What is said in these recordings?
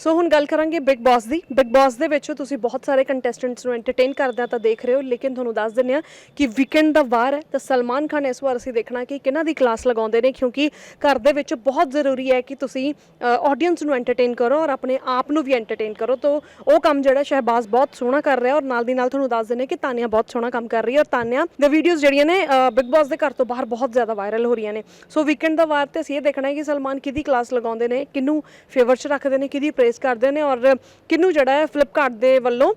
ਸੋ ਹੁਣ ਗੱਲ ਕਰਾਂਗੇ ਬਿਗ ਬਾਸ ਦੀ। ਬਿਗ ਬਾਸ ਦੇ ਵਿੱਚ ਤੁਸੀਂ ਬਹੁਤ ਸਾਰੇ ਕੰਟੈਸਟੈਂਟਸ ਨੂੰ ਐਂਟਰਟੇਨ ਕਰਦਿਆਂ ਤਾਂ ਦੇਖ ਰਹੇ ਹੋ, ਲੇਕਿਨ ਤੁਹਾਨੂੰ ਦੱਸ ਦਿੰਦੇ ਆ ਕਿ ਵੀਕਐਂਡ ਦਾ ਵਾਰ ਹੈ। ਤਾਂ ਸਲਮਾਨ ਖਾਨ ਇਸ ਵਾਰ ਅਸੀਂ ਦੇਖਣਾ ਕਿ ਕਿਹਨਾਂ ਦੀ ਕਲਾਸ ਲਗਾਉਂਦੇ ਨੇ, ਕਿਉਂਕਿ ਘਰ ਦੇ ਵਿੱਚ ਬਹੁਤ ਜ਼ਰੂਰੀ ਹੈ ਕਿ ਤੁਸੀਂ ਆਡੀਅנס ਨੂੰ ਐਂਟਰਟੇਨ ਕਰੋ ਔਰ ਆਪਣੇ ਆਪ ਨੂੰ ਵੀ ਐਂਟਰਟੇਨ ਕਰੋ। ਤਾਂ ਉਹ ਕੰਮ ਜਿਹੜਾ ਸ਼ਹਿਬਾਜ਼ ਬਹੁਤ ਸੋਹਣਾ ਕਰ ਰਿਹਾ ਔਰ ਨਾਲ ਦੀ ਨਾਲ ਤੁਹਾਨੂੰ ਦੱਸ ਦਿੰਦੇ ਕਿ ਤਾਨੀਆ ਬਹੁਤ ਸੋਹਣਾ ਕੰਮ ਕਰ ਰਹੀ ਹੈ ਔਰ ਤਾਨੀਆ ਦੇ ਵੀਡੀਓਜ਼ ਜਿਹੜੀਆਂ ਨੇ ਬਿਗ ਬਾਸ ਦੇ ਘਰ ਤੋਂ ਬਾਹਰ ਬਹੁਤ ਜ਼ਿਆਦਾ ਵਾਇਰਲ ਹੋ ਰਹੀਆਂ ਨੇ। ਸੋ ਵੀਕਐਂਡ ਦਾ ਵਾਰ ਤੇ ਅਸੀਂ ਇਹ ਦੇਖਣਾ ਹੈ ਕਿ ਸਲਮਾਨ ਕਿਹਦੀ ਕਲਾਸ ਲਗਾਉਂਦੇ ਨੇ, ਕਿਹਨੂੰ ਫੇਵਰ 'ਚ ਰੱਖਦੇ ਨੇ, ਕਿਹਦੀ ਪ੍ਰੇਸ ਕਰਦੇ ਨੇ ਔਰ ਕਿਨੂੰ ਜਿਹੜਾ ਹੈ ਫਲਿੱਪਕਾਰਟ ਦੇ ਵੱਲੋਂ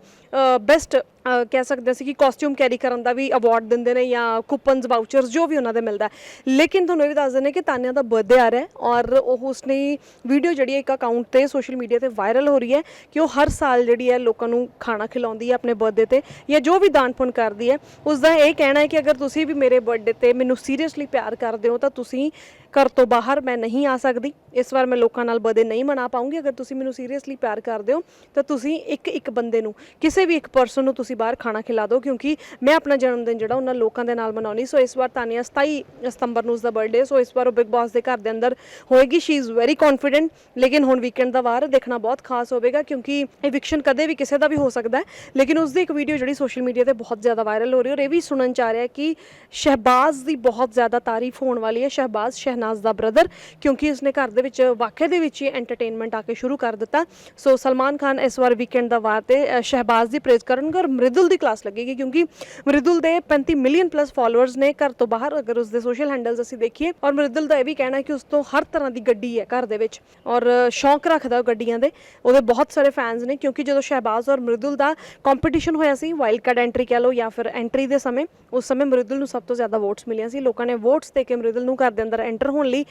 ਬੈਸਟ ਕਹਿ ਸਕਦੇ ਸੀ ਕਿ ਕਾਸਟਿਊਮ ਕੈਰੀ ਕਰਨ ਦਾ ਵੀ ਅਵਾਰਡ ਦਿੰਦੇ ਨੇ ਜਾਂ ਕੂਪਨਸ ਵਾਊਚਰਸ ਜੋ ਵੀ ਉਹਨਾਂ ਦੇ ਮਿਲਦਾ ਲੇਕਿਨ ਤੁਹਾਨੂੰ ਇਹ ਵੀ ਦੱਸ ਦਿੰਦੇ ਕਿ ਤਾਨਿਆ ਦਾ ਬਰਥਡੇ ਆ ਰਿਹਾ ਔਰ ਉਹ ਉਸਨੇ ਵੀਡੀਓ ਜਿਹੜੀ ਹੈ ਇੱਕ ਅਕਾਊਂਟ ਤੇ ਸੋਸ਼ਲ ਮੀਡੀਆ ਤੇ ਵਾਇਰਲ ਹੋ ਰਹੀ ਹੈ ਕਿ ਉਹ ਹਰ ਸਾਲ ਜਿਹੜੀ ਹੈ ਲੋਕਾਂ ਨੂੰ ਖਾਣਾ ਖਿਲਾਉਂਦੀ ਹੈ ਆਪਣੇ ਬਰਥਡੇ ਤੇ ਜਾਂ ਜੋ ਵੀ ਦਾਨ ਪੁੰਨ ਕਰਦੀ ਹੈ। ਉਸ ਦਾ ਇਹ ਕਹਿਣਾ ਹੈ ਕਿ ਅਗਰ ਤੁਸੀਂ ਵੀ ਮੇਰੇ ਬਰਥਡੇ ਤੇ ਮੈਨੂੰ ਸੀਰੀਅਸਲੀ ਪਿਆਰ ਕਰਦੇ ਹੋ ਤਾਂ ਤੁਸੀਂ ਘਰ ਤੋਂ ਬਾਹਰ ਮੈਂ ਨਹੀਂ ਆ ਸਕਦੀ। ਇਸ ਵਾਰ ਮੈਂ ਲੋਕਾਂ ਨਾਲ ਬਰਥਡੇ ਨਹੀਂ ਮਨਾ ਪਾਉਂਗੀ। ਅਗਰ ਤੁਸੀਂ ਮੈਨੂੰ ਸੀਰੀਅਸਲੀ ਪਿਆਰ ਕਰਦੇ ਹੋ ਤਾਂ ਤੁਸੀਂ ਇੱਕ ਇੱਕ ਬੰਦੇ ਨੂੰ, ਕਿਸੇ ਵੀ ਇੱਕ ਪਰਸਨ ਨੂੰ ਤੁਸੀਂ ਬਾਹਰ ਖਾਣਾ ਖਿਲਾ ਦਿਓ, ਕਿਉਂਕਿ ਮੈਂ ਆਪਣਾ ਜਨਮ ਦਿਨ ਜਿਹੜਾ ਉਹਨਾਂ ਲੋਕਾਂ ਦੇ ਨਾਲ ਮਨਾਉਣੀ। ਸੋ ਇਸ ਵਾਰ ਤਾਨੀਆ 27 ਸਤੰਬਰ ਨੂੰ ਉਸ ਦਾ ਬਰਥਡੇ ਸੋ ਇਸ ਵਾਰ ਉਹ ਬਿਗ ਬਾਸ ਦੇ ਘਰ ਦੇ ਅੰਦਰ ਹੋਏਗੀ। ਸ਼ੀ ਇਜ਼ ਵੈਰੀ ਕੌਨਫੀਡੈਂਟ ਲੇਕਿਨ ਹੁਣ ਵੀਕਐਂਡ ਦਾ ਵਾਰ ਦੇਖਣਾ ਬਹੁਤ ਖਾਸ ਹੋਵੇਗਾ, ਕਿਉਂਕਿ ਐਵਿਕਸ਼ਨ ਕਦੇ ਵੀ ਕਿਸੇ ਦਾ ਵੀ ਹੋ ਸਕਦਾ ਹੈ। ਲੇਕਿਨ ਉਸ ਦੀ ਇੱਕ ਵੀਡੀਓ ਜਿਹੜੀ ਸੋਸ਼ਲ ਮੀਡੀਆ ਤੇ ਬਹੁਤ ਜ਼ਿਆਦਾ ਵਾਇਰਲ ਹੋ ਰਹੀ ਹੈ, ਔਰ ਇਹ ਵੀ ਸੁਣਨ ਚ ਆ ਰਿਹਾ ਕਿ ਸ਼ਹਿਬਾਜ਼ ਦੀ ਬਹੁਤ ਜ਼ਿਆਦਾ ਤਾਰੀਫ ਹੋਣ ਵਾਲੀ ਹੈ, ਸ਼ਹਿਬਾਜ਼ ਸ਼ਹਿਨਾਜ਼ ਦਾ ਬ੍ਰਦਰ ਕਿਉਂਕਿ ਉਸਨੇ ਘਰ ਦੇ ਵਿੱਚ ਵਾਕਿਆ ਦੇ ਵਿੱਚ ਹੀ ਐਂਟਰਟੇਨਮੈਂਟ ਆ ਕੇ ਸ਼ੁਰੂ ਕਰ ਦਿੱਤਾ। ਸੋ ਸਲਮਾਨ ਖਾਨ ਇਸ ਵਾਰ ਵੀਕਐਂਡ ਦਾ ਵਾਰ ਤੇ ਸ਼ਹਿਬਾਜ਼ ਦੀ ਪ੍ਰੇਜ਼ ਕਰਨਗੇ, ਔਰ ਮ੍ਰਿਦੁਲ ਦੀ ਕਲਾਸ ਲੱਗੇਗੀ ਕਿਉਂਕਿ ਮ੍ਰਿਦੁਲ ਦੇ 35 ਮਿਲੀਅਨ ਪਲੱਸ ਫਾਲੋਅਰਸ ਨੇ ਘਰ ਤੋਂ ਬਾਹਰ ਅਗਰ ਉਸਦੇ ਸੋਸ਼ਲ ਹੈਂਡਲਸ ਅਸੀਂ ਦੇਖੀਏ ਔਰ ਮ੍ਰਿਦੁਲ ਦਾ ਇਹ ਵੀ ਕਹਿਣਾ ਕਿ ਉਸ ਤੋਂ ਹਰ ਤਰ੍ਹਾਂ ਦੀ ਗੱਡੀ ਹੈ ਘਰ ਦੇ ਵਿੱਚ ਔਰ ਸ਼ੌਂਕ ਰੱਖਦਾ ਉਹ ਗੱਡੀਆਂ ਦੇ। ਉਹਦੇ ਬਹੁਤ ਸਾਰੇ ਫੈਨਸ ਨੇ ਕਿਉਂਕਿ ਜਦੋਂ ਸ਼ਹਿਬਾਜ਼ ਔਰ ਮ੍ਰਿਦੁਲ ਦਾ ਕੰਪੀਟੀਸ਼ਨ ਹੋਇਆ ਸੀ ਵਾਈਲਡ ਕਾਰਡ ਐਂਟਰੀ ਕਹਿ ਲਓ ਜਾਂ ਫਿਰ ਐਂਟਰੀ ਦੇ ਸਮੇਂ, ਉਸ ਸਮੇਂ ਮ੍ਰਿਦੁਲ ਨੂੰ ਸਭ ਤੋਂ ਜ਼ਿਆਦਾ ਵੋਟਸ ਮਿਲੀਆਂ ਸੀ। ਲੋਕਾਂ ਨੇ ਵੋਟਸ ਦੇ ਕੇ ਮ੍ਰਿਦੁਲ ਨੂੰ ਘਰ ਦੇ ਅੰਦਰ ਐਂਟਰ ਹੋਣ ਲਈ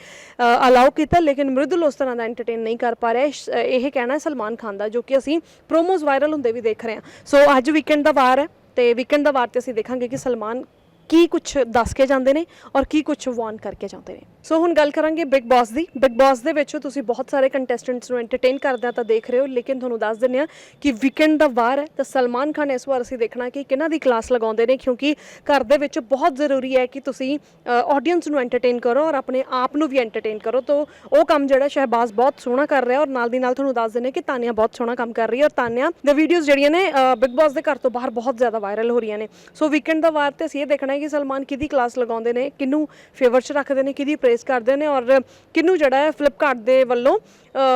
ਅਲਾਉ ਕੀਤਾ, ਲੇਕਿਨ ਮ੍ਰਿਦੁਲ ਉਸ ਤਰ੍ਹਾਂ ਦਾ ਐਂਟਰਟੇਨ ਨਹੀਂ ਕਰ ਪਾ ਰਿਹਾ। ਇਹ ਕਹਿਣਾ ਸਲਮਾਨ ਖਾਨ ਦਾ, ਜੋ ਕਿ ਅਸੀਂ ਪ੍ਰੋਮੋਜ਼ ਵਾਇਰਲ ਹੁੰਦੇ ਵੀ ਦੇਖ ਰਹੇ ਹਾਂ। ਸੋ ਅੱਜ ਵੀਕਐਂਡ ਦਾ ਵਾਰ ਹੈ ਤੇ ਵੀਕਐਂਡ ਦਾ ਵਾਰ ਤੇ ਅਸੀਂ ਦੇਖਾਂਗੇ ਕਿ ਸਲਮਾਨ ਕੀ ਕੁਝ ਦੱਸ ਕੇ ਜਾਂਦੇ ਨੇ ਔਰ ਕੀ ਕੁਝ ਵਾਰਨ ਕਰਕੇ ਜਾਂਦੇ ਨੇ। ਸੋ ਹੁਣ ਗੱਲ ਕਰਾਂਗੇ ਬਿਗ ਬਾਸ ਦੀ। ਬਿਗ ਬਾਸ ਦੇ ਵਿੱਚ ਤੁਸੀਂ ਬਹੁਤ ਸਾਰੇ ਕੰਟੈਸਟੈਂਟਸ ਨੂੰ ਐਂਟਰਟੇਨ ਕਰਦਿਆਂ ਤਾਂ ਦੇਖ ਰਹੇ ਹੋ, ਲੇਕਿਨ ਤੁਹਾਨੂੰ ਦੱਸ ਦਿੰਦੇ ਆ ਕਿ ਵੀਕਐਂਡ ਦਾ ਵਾਰ ਹੈ। ਤਾਂ ਸਲਮਾਨ ਖਾਨ ਇਸ ਵਾਰ ਅਸੀਂ ਦੇਖਣਾ ਕਿ ਕਿਹਨਾਂ ਦੀ ਕਲਾਸ ਲਗਾਉਂਦੇ ਨੇ, ਕਿਉਂਕਿ ਘਰ ਦੇ ਵਿੱਚ ਬਹੁਤ ਜ਼ਰੂਰੀ ਹੈ ਕਿ ਤੁਸੀਂ ਆਡੀਅנס ਨੂੰ ਐਂਟਰਟੇਨ ਕਰੋ ਔਰ ਆਪਣੇ ਆਪ ਨੂੰ ਵੀ ਐਂਟਰਟੇਨ ਕਰੋ। ਤਾਂ ਉਹ ਕੰਮ ਜਿਹੜਾ ਸ਼ਹਿਬਾਜ਼ ਬਹੁਤ ਸੋਹਣਾ ਕਰ ਰਿਹਾ ਔਰ ਨਾਲ ਦੀ ਨਾਲ ਤੁਹਾਨੂੰ ਦੱਸ ਦਿੰਦੇ ਕਿ ਤਾਨੀਆ ਬਹੁਤ ਸੋਹਣਾ ਕੰਮ ਕਰ ਰਹੀ ਹੈ ਔਰ ਤਾਨੀਆ ਦੇ ਵੀਡੀਓਜ਼ ਜਿਹੜੀਆਂ ਨੇ ਬਿਗ ਬਾਸ ਦੇ ਘਰ ਤੋਂ ਬਾਹਰ ਬਹੁਤ ਜ਼ਿਆਦਾ ਵਾਇਰਲ ਹੋ ਰਹੀਆਂ ਨੇ। ਸੋ ਵੀਕਐਂਡ ਦਾ ਵਾਰ ਤੇ ਅਸੀਂ ਇਹ ਦੇਖਣਾ ਹੈ ਕਿ ਸਲਮਾਨ ਕਿਹਦੀ ਕਲਾਸ ਲਗਾਉਂਦੇ ਨੇ, ਕਿਹਨੂੰ ਫੇਵਰ 'ਚ ਰੱਖਦੇ ਨੇ, ਕਿਹਦੀ ਪ੍ਰੇਸ ਕਰਦੇ ਨੇ ਔਰ ਕਿਨੂੰ ਜਿਹੜਾ ਹੈ ਫਲਿੱਪਕਾਰਟ ਦੇ ਵੱਲੋਂ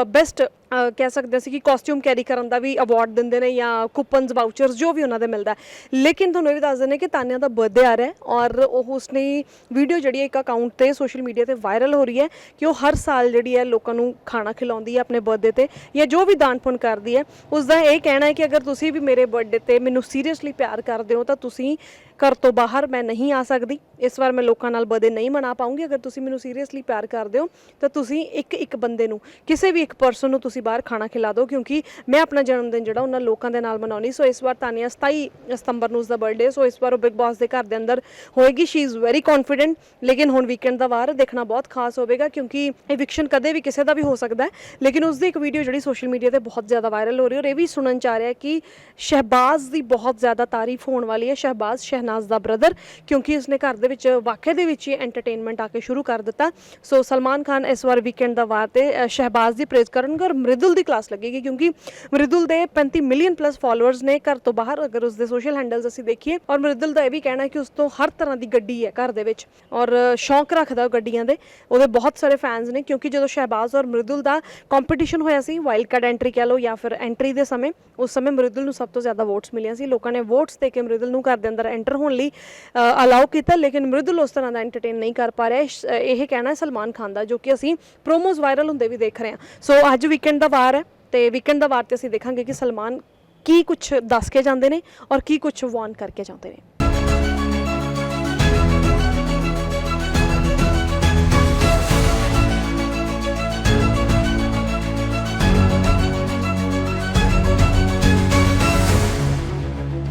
ਬੈਸਟ ਕਹਿ ਸਕਦੇ ਸੀ ਕਿ ਕਾਸਟਿਊਮ ਕੈਰੀ ਕਰਨ ਦਾ ਵੀ ਅਵਾਰਡ ਦਿੰਦੇ ਨੇ ਜਾਂ ਕੂਪਨਸ ਵਾਊਚਰਸ ਜੋ ਵੀ ਉਹਨਾਂ ਦੇ ਮਿਲਦਾ ਲੇਕਿਨ ਤੁਹਾਨੂੰ ਇਹ ਵੀ ਦੱਸ ਦਿੰਦੇ ਕਿ ਤਾਨੀਆ ਦਾ ਬਰਥਡੇ ਆ ਰਿਹਾ ਔਰ ਉਹ ਉਸਨੇ ਵੀਡੀਓ ਜਿਹੜੀ ਇੱਕ ਅਕਾਊਂਟ ਤੇ ਸੋਸ਼ਲ ਮੀਡੀਆ ਤੇ ਵਾਇਰਲ ਹੋ ਰਹੀ ਹੈ ਕਿ ਉਹ ਹਰ ਸਾਲ ਜਿਹੜੀ ਹੈ ਲੋਕਾਂ ਨੂੰ ਖਾਣਾ ਖਿਲਾਉਂਦੀ ਹੈ ਆਪਣੇ ਬਰਥਡੇ ਤੇ ਜਾਂ ਜੋ ਵੀ ਦਾਨ ਪੁੰਨ ਕਰਦੀ ਹੈ। ਉਸ ਦਾ ਇਹ ਕਹਿਣਾ ਹੈ ਕਿ ਅਗਰ ਤੁਸੀਂ ਵੀ ਮੇਰੇ ਬਰਥਡੇ ਤੇ ਮੈਨੂੰ ਸੀਰੀਅਸਲੀ ਪਿਆਰ ਕਰਦੇ ਹੋ ਤਾਂ ਤੁਸੀਂ ਘਰ ਤੋਂ ਬਾਹਰ ਮੈਂ ਨਹੀਂ ਆ ਸਕਦੀ। ਇਸ ਵਾਰ ਮੈਂ ਲੋਕਾਂ ਨਾਲ ਬਰਥਡੇ ਨਹੀਂ ਮਨਾ ਪਾਉਂਗੀ। ਅਗਰ ਤੁਸੀਂ ਮੈਨੂੰ ਸੀਰੀਅਸਲੀ ਪਿਆਰ ਕਰਦੇ ਹੋ ਤਾਂ ਤੁਸੀਂ ਇੱਕ ਇੱਕ ਬੰਦੇ ਨੂੰ, ਕਿਸੇ ਵੀ ਇੱਕ ਪਰਸਨ ਨੂੰ ਤੁਸੀਂ ਬਾਹਰ ਖਾਣਾ ਖਿਲਾ ਦਿਓ, ਕਿਉਂਕਿ ਮੈਂ ਆਪਣਾ ਜਨਮ ਦਿਨ ਜਿਹੜਾ ਉਹਨਾਂ ਲੋਕਾਂ ਦੇ ਨਾਲ ਮਨਾਉਣੀ, ਸੋ ਇਸ ਵਾਰ ਤਾਨੀਆ 27 ਸਤੰਬਰ ਨੂੰ ਉਸ ਦਾ ਬਰਥਡੇ ਸੋ ਇਸ ਵਾਰ ਉਹ ਬਿਗ ਬਾਸ ਦੇ ਘਰ ਦੇ ਅੰਦਰ ਹੋਏਗੀ। ਸ਼ੀ ਇਜ਼ ਵੈਰੀ ਕੌਨਫੀਡੈਂਟ ਲੇਕਿਨ ਹੁਣ ਵੀਕਐਂਡ ਦਾ ਵਾਰ ਦੇਖਣਾ ਬਹੁਤ ਖਾਸ ਹੋਵੇਗਾ, ਕਿਉਂਕਿ ਐਵਿਕਸ਼ਨ ਕਦੇ ਵੀ ਕਿਸੇ ਦਾ ਵੀ ਹੋ ਸਕਦਾ ਹੈ। ਲੇਕਿਨ ਉਸ ਦੀ ਇੱਕ ਵੀਡੀਓ ਜਿਹੜੀ ਸੋਸ਼ਲ ਮੀਡੀਆ ਤੇ ਬਹੁਤ ਜ਼ਿਆਦਾ ਵਾਇਰਲ ਹੋ ਰਹੀ ਹੈ, ਔਰ ਇਹ ਵੀ ਸੁਣਨ ਚ ਆ ਰਿਹਾ ਕਿ ਸ਼ਹਿਬਾਜ਼ ਦੀ ਬਹੁਤ ਜ਼ਿਆਦਾ ਤਾਰੀਫ ਹੋਣ ਵਾਲੀ ਹੈ, ਸ਼ਹਿਬਾਜ਼ ਸ਼ਹਿਨਾਜ਼ ਦਾ ਬ੍ਰਦਰ ਕਿਉਂਕਿ ਉਸਨੇ ਘਰ ਦੇ ਵਿੱਚ ਵਾਕਿਆ ਦੇ ਵਿੱਚ ਹੀ ਐਂਟਰਟੇਨਮੈਂਟ ਆ ਕੇ ਸ਼ੁਰੂ ਕਰ ਦਿੱਤਾ। ਸੋ ਸਲਮਾਨ ਖਾਨ ਇਸ ਵਾਰ ਵੀਕਐਂਡ ਦਾ ਵਾਰ ਤੇ ਸ਼ਹਿਬਾਜ਼ ਦੀ ਪ੍ਰੇਜ਼ ਕਰਨਗੇ, ਔਰ ਮ੍ਰਿਦੁਲ ਦੀ ਕਲਾਸ ਲੱਗੇਗੀ ਕਿਉਂਕਿ ਮ੍ਰਿਦੁਲ ਦੇ 35 ਮਿਲੀਅਨ ਪਲੱਸ ਫਾਲੋਅਰਸ ਨੇ ਘਰ ਤੋਂ ਬਾਹਰ ਅਗਰ ਉਸਦੇ ਸੋਸ਼ਲ ਹੈਂਡਲਸ ਅਸੀਂ ਦੇਖੀਏ ਔਰ ਮ੍ਰਿਦੁਲ ਦਾ ਇਹ ਵੀ ਕਹਿਣਾ ਕਿ ਉਸ ਤੋਂ ਹਰ ਤਰ੍ਹਾਂ ਦੀ ਗੱਡੀ ਹੈ ਘਰ ਦੇ ਵਿੱਚ ਔਰ ਸ਼ੌਂਕ ਰੱਖਦਾ ਉਹ ਗੱਡੀਆਂ ਦੇ। ਉਹਦੇ ਬਹੁਤ ਸਾਰੇ ਫੈਨਸ ਨੇ ਕਿਉਂਕਿ ਜਦੋਂ ਸ਼ਹਿਬਾਜ਼ ਔਰ ਮ੍ਰਿਦੁਲ ਦਾ ਕੰਪੀਟੀਸ਼ਨ ਹੋਇਆ ਸੀ ਵਾਈਲਡ ਕਾਰਡ ਐਂਟਰੀ ਕਹਿ ਲਓ ਜਾਂ ਫਿਰ ਐਂਟਰੀ ਦੇ ਸਮੇਂ, ਉਸ ਸਮੇਂ ਮ੍ਰਿਦੁਲ ਨੂੰ ਸਭ ਤੋਂ ਜ਼ਿਆਦਾ ਵੋਟਸ ਮਿਲੀਆਂ ਸੀ। ਲੋਕਾਂ ਨੇ ਵੋਟਸ ਦੇ ਕੇ ਮ੍ਰਿਦੁਲ ਨੂੰ ਘਰ ਦੇ ਅੰਦਰ ਐਂਟਰ ਹੋਣ ਲਈ ਅਲਾਉ ਕੀਤਾ, ਲੇਕਿਨ ਮ੍ਰਿਦੁਲ ਉਸ ਤਰ੍ਹਾਂ ਦਾ ਐਂਟਰਟੇਨ ਨਹੀਂ ਕਰ ਪਾ ਰਿਹਾ। ਇਹ ਕਹਿਣਾ ਸਲਮਾਨ ਖਾਨ ਦਾ, ਜੋ ਕਿ ਅਸੀਂ ਪ੍ਰੋਮੋਸ ਵਾਇਰਲ ਹੁੰਦੇ ਵੀ ਦੇਖ ਰਹੇ ਹਾਂ। ਸੋ ਅੱਜ ਵੀਕਐਂਡ ਦਾ ਵਾਰ ਹੈ ਤੇ ਵੀਕਐਂਡ ਦਾ ਵਾਰ ਤੇ ਅਸੀਂ ਦੇਖਾਂਗੇ ਕਿ ਸਲਮਾਨ ਕੀ ਕੁਝ ਦੱਸ ਕੇ ਜਾਂਦੇ ਨੇ ਔਰ ਕੀ ਕੁਝ ਵਾਰਨ ਕਰਕੇ ਜਾਂਦੇ ਨੇ।